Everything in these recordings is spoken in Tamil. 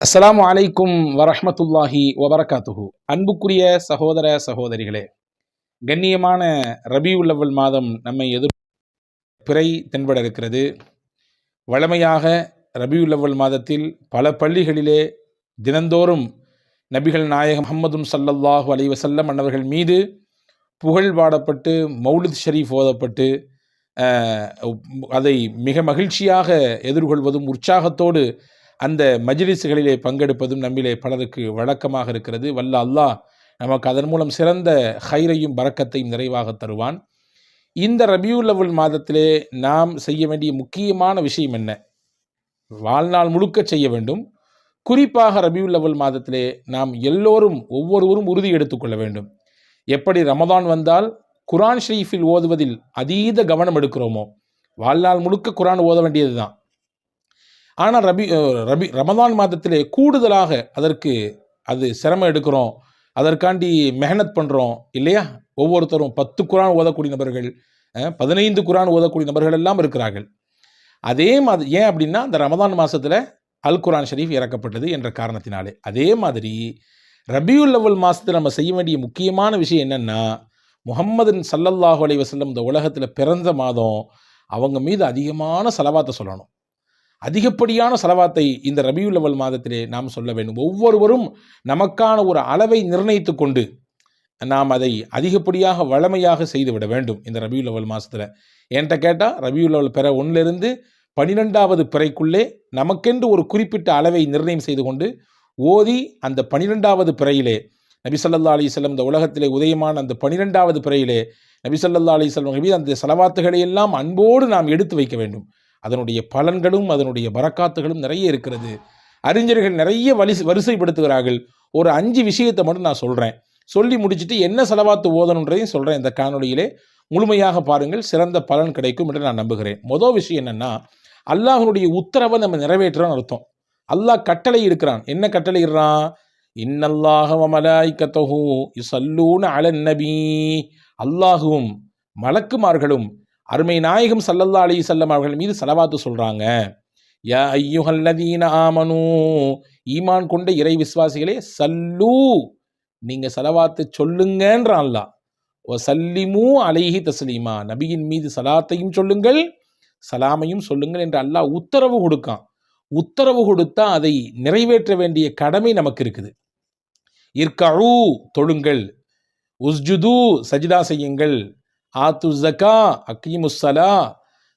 அஸ்லாம் அலைக்கும் வரஹமத்துல்லாஹி வபரகாத்துஹு. அன்புக்குரிய சகோதர சகோதரிகளே கண்ணியமான ரபி உள்ளவள் மாதம் நம்மை எதிர் பிறை தென்பட இருக்கிறது வழமையாக ரபி உள்ளவள் மாதத்தில் பல பள்ளிகளிலே தினந்தோறும் நபிகள் நாயகம் முகமதும் சல்லல்லாஹு அலி வசல்லம் அன்னவர்கள் மீது புகழ் பாடப்பட்டு மௌலித் ஷரீஃப் ஓதப்பட்டு அதை மிக மகிழ்ச்சியாக எதிர்கொள்வதும் உற்சாகத்தோடு அந்த மஜ்லிஸ்களிலே பங்கெடுப்பதும் நம்மிலே பலருக்கு வழக்கமாக இருக்கிறது. வல்ல அல்லாஹ் நமக்கு அதன் மூலம் சிறந்த ஹைரையும் பறக்கத்தையும் நிறைவாக தருவான். இந்த ரபியுல்லவுல் மாதத்திலே நாம் செய்ய வேண்டிய முக்கியமான விஷயம் என்ன? வாழ்நாள் முழுக்க செய்ய வேண்டும். குறிப்பாக ரபியுல்லவுல் மாதத்திலே நாம் எல்லோரும் ஒவ்வொருவரும் உறுதி எடுத்துக்கொள்ள வேண்டும். எப்படி ரமதான் வந்தால் குரான் ஷரீஃபில் ஓதுவதில் அதீத கவனம் எடுக்கிறோமோ? வாழ்நாள் முழுக்க குரான் ஓத வேண்டியது தான் ஆனால் ரபி ரபி ரமதான் மாதத்திலே கூடுதலாக அதற்கு அது சிரமம் எடுக்கிறோம். அதற்காண்டி மெஹனத் பண்ணுறோம் இல்லையா? ஒவ்வொருத்தரும் பத்து குரான் ஓதக்கூடிய நபர்கள் பதினைந்து குரான் ஓதக்கூடிய நபர்கள் எல்லாம் இருக்கிறார்கள். அதே மாதிரி ஏன் அப்படின்னா அந்த ரமதான் மாதத்தில் அல் குரான் ஷரீஃப் இறக்கப்பட்டது என்ற காரணத்தினாலே. அதே மாதிரி ரபியுல் லவல் மாதத்தில் நம்ம செய்ய வேண்டிய முக்கியமான விஷயம் என்னென்னா முகம்மதின் சல்லல்லாஹு அலைவசல்லம் இந்த உலகத்தில் பிறந்த மாதம் அவங்க மீது அதிகமான செலவாத்தை சொல்லணும். அதிகப்படியான செலவாத்தை இந்த ரபியுல் அவ்வல் மாதத்திலே நாம் சொல்ல வேண்டும். ஒவ்வொருவரும் நமக்கான ஒரு அளவை நிர்ணயித்து கொண்டு நாம் அதை அதிகப்படியாக வளமையாக செய்துவிட வேண்டும் இந்த ரபியுல் அவ்வல் மாதத்தில். என்கிட்ட கேட்டால் ரபியுல் அவ்வல் பிற ஒன்றிலிருந்து பனிரெண்டாவது பிறைக்குள்ளே நமக்கென்று ஒரு குறிப்பிட்ட அளவை நிர்ணயம் செய்து கொண்டு ஓதி அந்த பனிரெண்டாவது பிறையிலே நபிசல்லா அலிசல்லம் இந்த உலகத்திலே உதயமான அந்த பனிரெண்டாவது பிறையிலே நபிசல்லா அலிசல்லம் அலைஹி மீது அந்த செலவாத்துகளை எல்லாம் அன்போடு நாம் எடுத்து வைக்க வேண்டும். அதனுடைய பலன்களும் அதனுடைய வரக்காத்துகளும் நிறைய இருக்கிறது. அறிஞர்கள் நிறைய வலி வரிசைப்படுத்துகிறார்கள். ஒரு அஞ்சு விஷயத்தை மட்டும் நான் சொல்கிறேன் சொல்லி முடிச்சுட்டு என்ன செலவாத்து ஓதணுன்றதையும் சொல்கிறேன் இந்த காணொளியிலே. முழுமையாக பாருங்கள் சிறந்த பலன் கிடைக்கும் என்று நான் நம்புகிறேன். மொதல் விஷயம் என்னென்னா அல்லாஹனுடைய உத்தரவை நம்ம நிறைவேற்றுறோம்னு அர்த்தம். அல்லாஹ் கட்டளை இருக்கிறான். என்ன கட்டளை இடுறான்? இன்னல்லாஹ மலாய்க்கத்தஹு யுசல்லூன அலன் நபி. அல்லாஹுவும் மலக்குமார்களும் அருமை நாயகம் சல்லல்லா அலி வஸல்லம் அவர்கள் மீது செலவாத்து சொல்றாங்க யா ஐயுஹல்லதீன ஆமனு ஈமான் கொண்ட இறை விசுவாசிகளே சல்லூ நீங்க செலவாத்து சொல்லுங்கன்றான் அல்லாஹ். ஓ சல்லிமு அலைஹி தஸ்லீமா. நபியின் மீது சலாத்தையும் சொல்லுங்கள் சலாமையும் சொல்லுங்கள் என்று அல்லாஹ் உத்தரவு கொடுக்கான். உத்தரவு கொடுத்தா அதை நிறைவேற்ற வேண்டிய கடமை நமக்கு இருக்குது. இர்கழு தொழுங்கள். உஸ்ஜுது சஜிதா செய்யுங்கள். ஆத்து ஜக்கா அக்கீமுஸ்ஸலா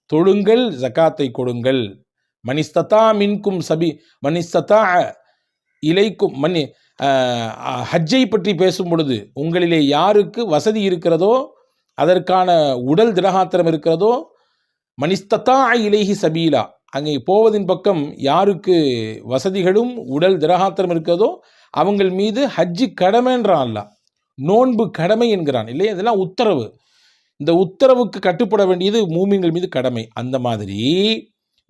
தொழுங்கள் ஜகாத்தை கொடுங்கள். மனிஸ்ததா மின்கும் சபி மனிஸ்ததா இலைக்கும் மனி ஹஜ்ஜை பற்றி பேசும் பொழுது உங்களிலே யாருக்கு வசதி இருக்கிறதோ அதற்கான உடல் திடகாத்திரம் இருக்கிறதோ மனிஸ்ததா இலைஹி சபீலா அங்கே போவதின் பக்கம் யாருக்கு வசதிகளும் உடல் திரகாத்திரம் இருக்கிறதோ அவங்கள் மீது ஹஜ்ஜி கடமைன்றான் அல்ல நோன்பு கடமை என்கிறான். இல்லையா? இதெல்லாம் உத்தரவு. இந்த உத்தரவுக்கு கட்டுப்பட வேண்டியது மூமின்கள் மீது கடமை. அந்த மாதிரி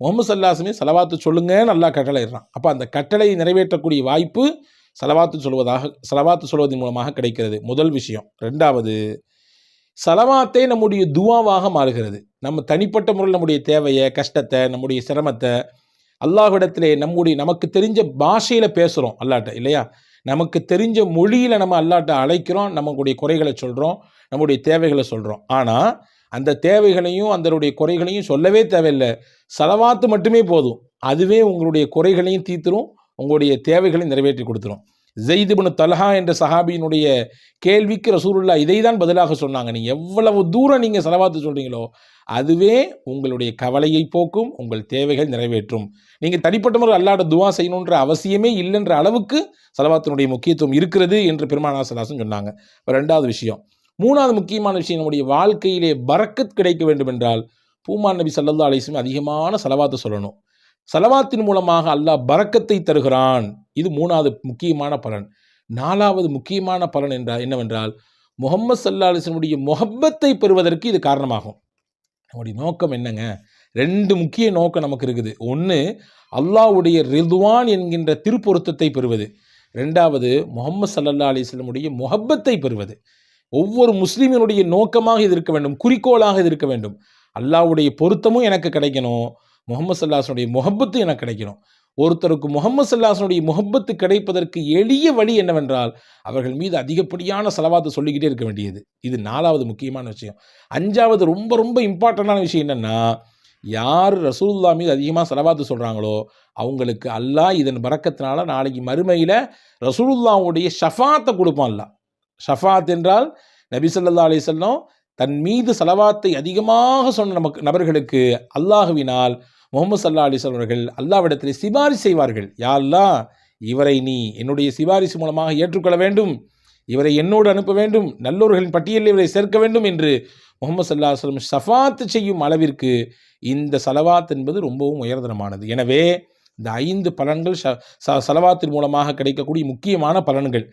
முகமது சல்லாசுமே செலவாத்து சொல்லுங்கன்னு நல்லா கட்டளையிடுறான். அப்போ அந்த கட்டளையை நிறைவேற்றக்கூடிய வாய்ப்பு செலவாத்து சொல்வதாக செலவாத்து சொல்வதன் மூலமாக கிடைக்கிறது. முதல் விஷயம். ரெண்டாவது செலவாத்தே நம்முடைய துவாவாக மாறுகிறது. நம்ம தனிப்பட்ட முறையில் நம்முடைய தேவையை கஷ்டத்தை நம்முடைய சிரமத்தை அல்லாஹ்விடத்திலே நம்முடைய நமக்கு தெரிஞ்ச பாஷையில் பேசுகிறோம் அல்லாட்ட இல்லையா? நமக்கு தெரிஞ்ச மொழியில் நம்ம அல்லாட்ட அழைக்கிறோம் நம்மளுடைய குறைகளை சொல்கிறோம் நம்முடைய தேவைகளை சொல்கிறோம் ஆனால் அந்த தேவைகளையும் அதனுடைய குறைகளையும் சொல்லவே தேவையில்லை. செலவாத்து மட்டுமே போதும். அதுவே உங்களுடைய குறைகளையும் தீர்த்துரும் உங்களுடைய தேவைகளையும் நிறைவேற்றி கொடுத்துரும். ஜெய்துபனு தலஹா என்ற சஹாபியினுடைய கேள்விக்கு ரசூலுல்லா இதை தான் பதிலாக சொன்னாங்க. நீங்கள் எவ்வளவு தூரம் நீங்கள் செலவாத்து சொல்கிறீங்களோ அதுவே உங்களுடைய கவலையை போக்கும் உங்கள் தேவைகள் நிறைவேற்றும். நீங்கள் தனிப்பட்ட முறை அல்லாட துவா செய்யணுன்ற அவசியமே இல்லைன்ற அளவுக்கு செலவாத்தினுடைய முக்கியத்துவம் இருக்கிறது என்று பெருமானா சலாசன் சொன்னாங்க. இப்போ ரெண்டாவது விஷயம் மூணாவது முக்கியமான விஷயம் நம்முடைய வாழ்க்கையிலே பறக்கத் கிடைக்க வேண்டும் என்றால் பூமான் நபி சல்லா அலிஸ்மி அதிகமான செலவாத்து சொல்லணும். செலவாத்தின் மூலமாக அல்லாஹ் பறக்கத்தை தருகிறான். இது மூணாவது முக்கியமான பலன். நாலாவது முக்கியமான பலன் என்றால் என்னவென்றால் முகமது சல்லா அலிஸ்லமுடைய முகப்பத்தை பெறுவதற்கு இது காரணமாகும். நம்முடைய நோக்கம் என்னங்க? ரெண்டு முக்கிய நோக்கம் நமக்கு இருக்குது. ஒன்று அல்லாஹ்வுடைய ரிதுவான் என்கின்ற திருப்பொருத்தத்தை பெறுவது. ரெண்டாவது முகமது சல்லல்லா அலிஸ்லமுடைய முகப்பத்தை பெறுவது. ஒவ்வொரு முஸ்லீமினுடைய நோக்கமாக இது இருக்க வேண்டும். குறிக்கோளாக இது இருக்க வேண்டும். அல்லாஹ்வுடைய பொருத்தமும் எனக்கு கிடைக்கணும். முகமது சல்லாஹனுடைய முகப்பத்தும் எனக்கு கிடைக்கணும். ஒருத்தருக்கு முகமது சல்லாசனுடைய முகப்பத்து கிடைப்பதற்கு எளிய வழி என்னவென்றால் அவர்கள் மீது அதிகப்படியான செலவாத்து சொல்லிக்கிட்டே இருக்க வேண்டியது. இது நாலாவது முக்கியமான விஷயம். அஞ்சாவது ரொம்ப ரொம்ப இம்பார்ட்டண்டான விஷயம் என்னென்னா யார் ரசூல்லா மீது அதிகமாக செலவாத்து சொல்கிறாங்களோ அவங்களுக்கு அல்லாஹ் இதன் பறக்கத்தினால நாளைக்கு மறுமையில் ரசூலுல்லாவுடைய ஷஃபாத்தை கொடுப்பான் அல்லாஹ். ஷஃபாத் என்றால் நபி ஸல்லல்லாஹு அலைஹி தன் மீது செலவாத்தை அதிகமாக சொன்ன நமக்கு நபர்களுக்கு அல்லாஹுவினால் முகமது சல்லா அலிஸ்லாம் அவர்கள் அல்லாவிடத்தில் சிபாரிசு செய்வார்கள். யா அல்லாஹ் இவரை நீ என்னுடைய சிபாரிசு மூலமாக ஏற்றுக்கொள்ள வேண்டும். இவரை என்னோடு அனுப்ப வேண்டும். நல்லோர்களின் பட்டியலில் இவரை சேர்க்க வேண்டும் என்று முகமது சல்லா சொல்லம் ஷஃபாத்து செய்யும் அளவிற்கு இந்த சலவாத் என்பது ரொம்பவும் உயர்தனமானது எனவே இந்த ஐந்து பலன்கள் ச சலவாத்தின் மூலமாக கிடைக்கக்கூடிய முக்கியமான பலன்கள்.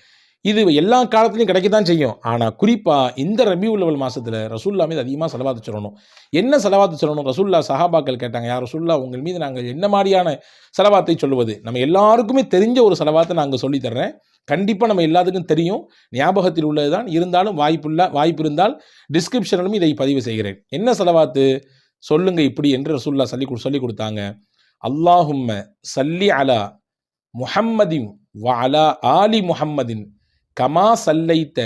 இது எல்லா காலத்துலையும் கிடைக்கத்தான் செய்யும். ஆனால் குறிப்பாக இந்த ரபியூ லெவல் மாதத்தில் ரசூல்லா மீது அதிகமாக செலவாத்து சொல்லணும். என்ன செலவாத்து சொல்லணும்? ரசூல்லா சஹாபாக்கள் கேட்டாங்க யார் ரசூல்லா உங்கள் மீது நாங்கள் என்ன மாதிரியான செலவாத்தை சொல்லுவது? நம்ம எல்லாருக்குமே தெரிஞ்ச ஒரு செலவாத்தை நாங்கள் சொல்லித்தர்றேன் கண்டிப்பாக நம்ம எல்லாத்துக்கும் தெரியும். ஞாபகத்தில் உள்ளது தான் இருந்தாலும் வாய்ப்புள்ள வாய்ப்பு இருந்தால் டிஸ்கிரிப்ஷனிலும் இதை பதிவு செய்கிறேன். என்ன செலவாத்து? சொல்லுங்க இப்படி என்று ரசூல்லா சொல்லி கொடு சொல்லி கொடுத்தாங்க. அல்லாஹும்ம சல்லி அலா முஹம்மதின் வ அலா ஆலி முஹம்மதின் கமா சல்லைத்த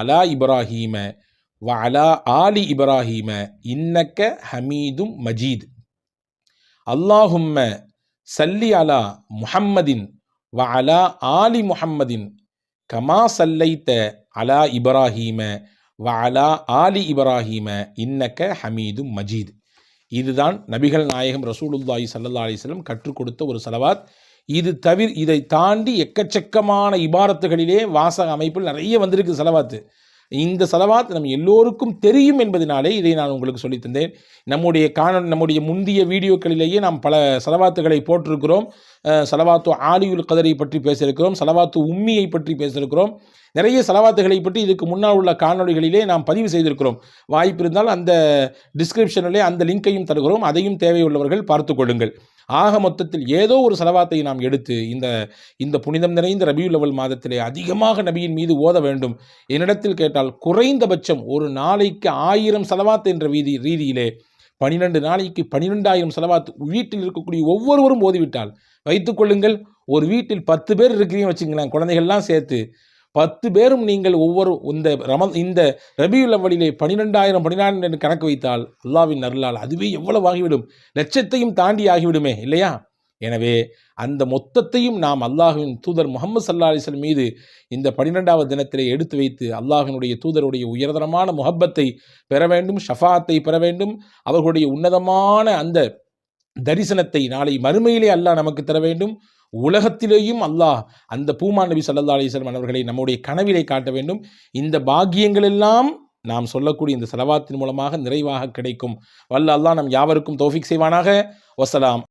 அலா இப்ராஹீம வ அலா ஆலி இப்ராஹீம இன்னக்க ஹமீதும் மஜீத். அல்லாஹும்ம சல்லி அலா முஹம்மதின் வ அலா ஆலி முஹம்மதின் கமா சல்லைத்த அலா இப்ராஹீம வ அலா ஆலி இப்ராஹீம இன்னக்க ஹமீதும் மஜீத். இதுதான் நபிகள் நாயகம் ரசூலுல்லாஹி சல்லா அலிஸ்லம் கற்றுக் கொடுத்த ஒரு சலவாத். இது தவிர இதை தாண்டி எக்கச்சக்கமான இபாரத்துகளிலே வாசக அமைப்பில் நிறைய வந்திருக்கு செலவாத்து. இந்த செலவாத் நம்ம எல்லோருக்கும் தெரியும் என்பதனாலே இதை நான் உங்களுக்கு சொல்லித்தந்தேன் நம்முடைய காண நம்முடைய முந்தைய வீடியோக்களிலேயே நாம் பல செலவாத்துகளை போட்டிருக்கிறோம். செலவாத்து ஆலியுல் கதரை பற்றி பேசியிருக்கிறோம் செலவாத்து உம்மியை பற்றி பேசியிருக்கிறோம். நிறைய செலவாத்துகளை பற்றி இதுக்கு முன்னால் உள்ள காணொலிகளிலே நாம் பதிவு செய்திருக்கிறோம். வாய்ப்பு இருந்தால் அந்த டிஸ்கிரிப்ஷனிலே அந்த லிங்கையும் தருகிறோம். அதையும் தேவையுள்ளவர்கள் பார்த்து கொள்ளுங்கள். ஆக மொத்தத்தில் ஏதோ ஒரு செலவாத்தை நாம் எடுத்து இந்த இந்த புனிதம் நிறைந்த ரபியுல் லெவல் மாதத்திலே அதிகமாக நபியின் மீது ஓத வேண்டும். என்னிடத்தில் கேட்டால் குறைந்தபட்சம் ஒரு நாளைக்கு ஆயிரம் செலவாத்து என்ற வீதி ரீதியிலே பனிரெண்டு நாளைக்கு பனிரெண்டாயிரம் செலவாத்து வீட்டில் இருக்கக்கூடிய ஒவ்வொருவரும் ஓதிவிட்டால் வைத்துக்கொள்ளுங்கள் ஒரு வீட்டில் பத்து பேர் இருக்கிறீங்க வச்சுங்களேன் குழந்தைகள்லாம் சேர்த்து பத்து பேரும் நீங்கள் ஒவ்வொரு இந்த ரம இந்த ரபியுல் அவ்வளிலே பனிரெண்டாயிரம் பன்னிரெண்டு என்று கணக்கு வைத்தால் அல்லாவின் அருளால் அதுவே எவ்வளவு ஆகிவிடும்? லட்சத்தையும் தாண்டி ஆகிவிடுமே இல்லையா? எனவே அந்த மொத்தத்தையும் நாம் அல்லாஹின் தூதர் முகமது சல்லா அலிஸ்வல் மீது இந்த பன்னிரெண்டாவது தினத்திலே எடுத்து வைத்து அல்லாஹினுடைய தூதருடைய உயர்தரமான முஹப்பத்தை பெற வேண்டும் ஷஃபாத்தை பெற வேண்டும் அவர்களுடைய உன்னதமான அந்த தரிசனத்தை நாளை மறுமையிலே அல்லாஹ் நமக்கு தர வேண்டும். உலகத்திலேயும் அல்லாஹ் அந்த பூமான் நபி சல்லா அலிஸ்லாம் அவர்களை நம்முடைய கனவிலை காட்ட வேண்டும். இந்த பாக்கியங்கள் எல்லாம் நாம் சொல்லக்கூடிய இந்த செலவாத்தின் மூலமாக நிறைவாக கிடைக்கும். வல்ல அல்லாஹ் நம் யாவருக்கும் தோஃபிக் செய்வானாக. வசலாம்